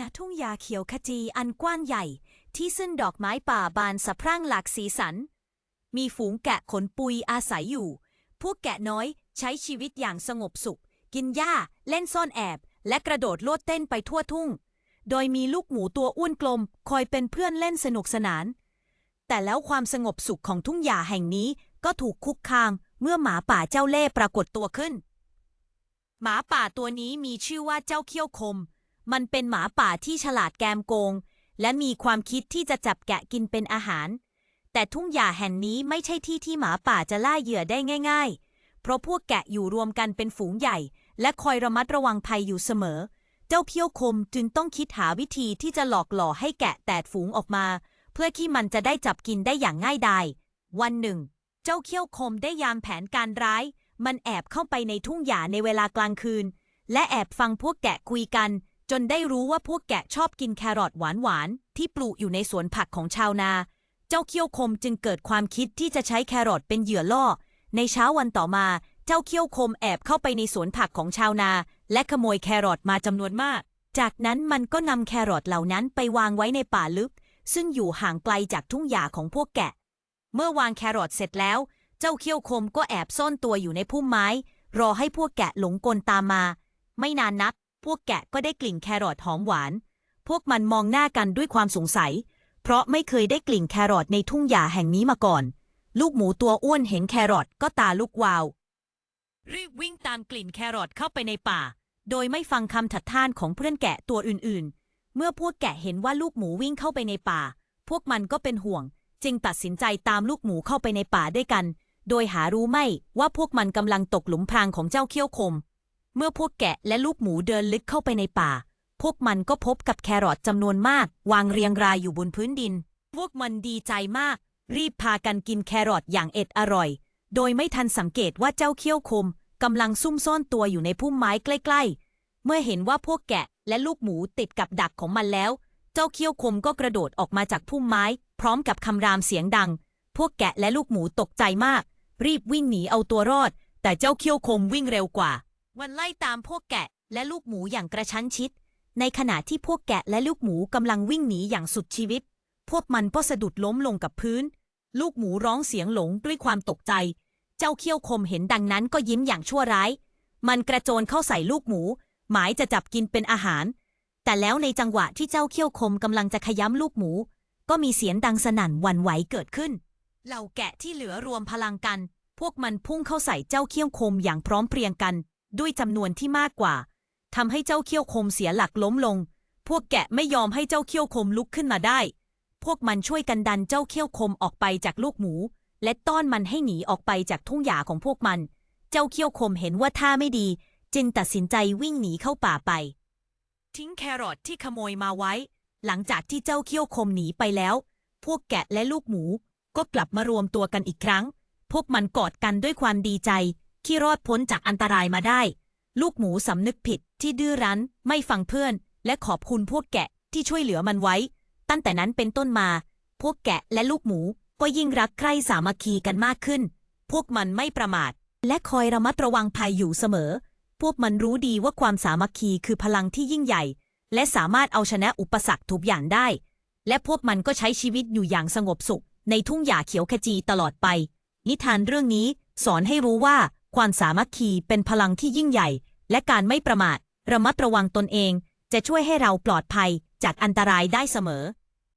ณทุ่งหญ้าเขียวขจีอันกว้างใหญ่ ที่ซึ่งดอกไม้ป่าบานสะพรั่งหลากสีสัน มีฝูงแกะขนปุยอาศัยอยู่ พวกแกะน้อยใช้ชีวิตอย่างสงบสุข กินหญ้า เล่นซ่อนแอบ และกระโดดโลดเต้นไปทั่วทุ่ง โดยมีลูกหมูตัวอ้วนกลม คอยเป็นเพื่อนเล่นสนุกสนาน แต่แล้วความสงบสุขของทุ่งหญ้าแห่งนี้ก็ถูกคุกคามเมื่อหมาป่าเจ้าเล่ห์ปรากฏตัวขึ้น หมาป่าตัวนี้มีชื่อว่าเจ้าเขี้ยวคม มันเป็นหมาป่าที่ฉลาดแกมโกง และมีความคิดที่จะจับแกะกินเป็นอาหาร แต่ทุ่งหญ้าแห่งนี้ไม่ใช่ที่ที่หมาป่าจะล่าเหยื่อได้ง่าย ๆ เพราะพวกแกะอยู่รวมกันเป็นฝูงใหญ่ และคอยระมัดระวังภัยอยู่เสมอ เจ้าเขี้ยวคมจึงต้องคิดหาวิธีที่จะหลอกหล่อให้แกะแตกฝูงออกมา เพื่อที่มันจะได้จับกินได้อย่างง่ายดายวันหนึ่ง เจ้าเขี้ยวคมได้ยามแผนการร้าย มันแอบเข้าไปในทุ่งหญ้าในเวลากลางคืน และแอบฟังพวกแกะคุยกัน จนได้รู้ว่าพวกแกะชอบกินแครอทหวานๆที่ปลูกอยู่ในสวนผักของชาวนา เจ้าเขี้ยวคมจึงเกิดความคิดที่จะใช้แครอทเป็นเหยื่อล่อ ในเช้าวันต่อมา เจ้าเขี้ยวคมแอบเข้าไปในสวนผักของชาวนา และขโมยแครอทมาจำนวนมาก จากนั้นมันก็นำแครอทเหล่านั้นไปวางไว้ในป่าลึก ซึ่งอยู่ห่างไกลจากทุ่งหญ้าของพวกแกะ เมื่อวางแครอทเสร็จแล้ว เจ้าเขี้ยวคมก็แอบซ่อนตัวอยู่ในพุ่มไม้ รอให้พวกแกะหลงกลตามมา ไม่นานนัก พวกแกะก็ได้กลิ่นแครอทหอมหวาน พวกมันมองหน้ากันด้วยความสงสัย เพราะไม่เคยได้กลิ่นแครอทในทุ่งหญ้าแห่งนี้มาก่อน ลูกหมูตัวอ้วนเห็นแครอทก็ตาลุกวาว รีบวิ่งตามกลิ่นแครอทเข้าไปในป่า โดยไม่ฟังคำถัดท่านของเพื่อนแกะตัวอื่นๆ เมื่อพวกแกะเห็นว่าลูกหมูวิ่งเข้าไปในป่า พวกมันก็เป็นห่วง จึงตัดสินใจตามลูกหมูเข้าไปในป่าด้วยกัน โดยหารู้ไม่ว่าพวกมันกำลังตกหลุมพรางของเจ้าเขี้ยวคม เมื่อพวกแกะและลูกหมูเดินลึกเข้าไปในป่า พวกมันก็พบกับแครอทจำนวนมาก วางเรียงรายอยู่บนพื้นดิน พวกมันดีใจมาก รีบพากันกินแครอทอย่างเอ็ดอร่อย โดยไม่ทันสังเกตว่าเจ้าเขี้ยวคมกำลังซุ่มซ่อนตัวอยู่ในพุ่มไม้ใกล้ๆ เมื่อเห็นว่าพวกแกะและลูกหมูติดกับดักของมันแล้ว เจ้าเขี้ยวคมก็กระโดดออกมาจากพุ่มไม้ พร้อมกับคำรามเสียงดัง พวกแกะและลูกหมูตกใจมาก รีบวิ่งหนีเอาตัวรอด แต่เจ้าเขี้ยวคมวิ่งเร็วกว่า วันไล่ตามพวกแกะและลูกหมูอย่างกระชั้นชิด ในขณะที่พวกแกะและลูกหมูกำลังวิ่งหนีอย่างสุดชีวิต พวกมันก็สะดุดล้มลงกับพื้น ลูกหมูร้องเสียงหลงด้วยความตกใจ เจ้าเขี้ยวคมเห็นดังนั้นก็ยิ้มอย่างชั่วร้าย มันกระโจนเข้าใส่ลูกหมู หมายจะจับกินเป็นอาหาร แต่แล้วในจังหวะที่เจ้าเขี้ยวคมกำลังจะขย้ำลูกหมู ก็มีเสียงดังสนั่นวันไหวเกิดขึ้น เหล่าแกะที่เหลือรวมพลังกัน พวกมันพุ่งเข้าใส่เจ้าเขี้ยวคมอย่างพร้อมเพรียงกัน ด้วยจำนวนที่มากกว่าทำให้เจ้าเขี้ยวคมเสียหลักล้มลง พวกแกะไม่ยอมให้เจ้าเขี้ยวคมลุกขึ้นมาได้ พวกมันช่วยกันดันเจ้าเขี้ยวคมออกไปจากลูกหมู และต้อนมันให้หนีออกไปจากทุ่งหญ้าของพวกมัน เจ้าเขี้ยวคมเห็นว่าท่าไม่ดี จึงตัดสินใจวิ่งหนีเข้าป่าไป ทิ้งแครอทที่ขโมยมาไว้ หลังจากที่เจ้าเขี้ยวคมหนีไปแล้ว พวกแกะและลูกหมู ก็กลับมารวมตัวกันอีกครั้ง พวกมันกอดกันด้วยความดีใจ ที่รอดพ้นจากอันตรายมาได้ ลูกหมูสำนึกผิดที่ดื้อรั้นไม่ฟังเพื่อน และขอบคุณพวกแกะที่ช่วยเหลือมันไว้ ตั้งแต่นั้นเป็นต้นมา พวกแกะและลูกหมูก็ยิ่งรักใคร่สามัคคีกันมากขึ้น พวกมันไม่ประมาท และคอยระมัดระวังภัยอยู่เสมอ พวกมันรู้ดีว่าความสามัคคีคือพลังที่ยิ่งใหญ่ และสามารถเอาชนะอุปสรรคทุกอย่างได้ และพวกมันก็ใช้ชีวิตอยู่อย่างสงบสุข ในทุ่งหญ้าเขียวขจีตลอดไป นิทานเรื่องนี้สอนให้รู้ว่า ความสามัคคีเป็นพลังที่ยิ่งใหญ่ และการไม่ประมาท ระมัดระวังตนเอง จะช่วยให้เราปลอดภัยจากอันตรายได้เสมอ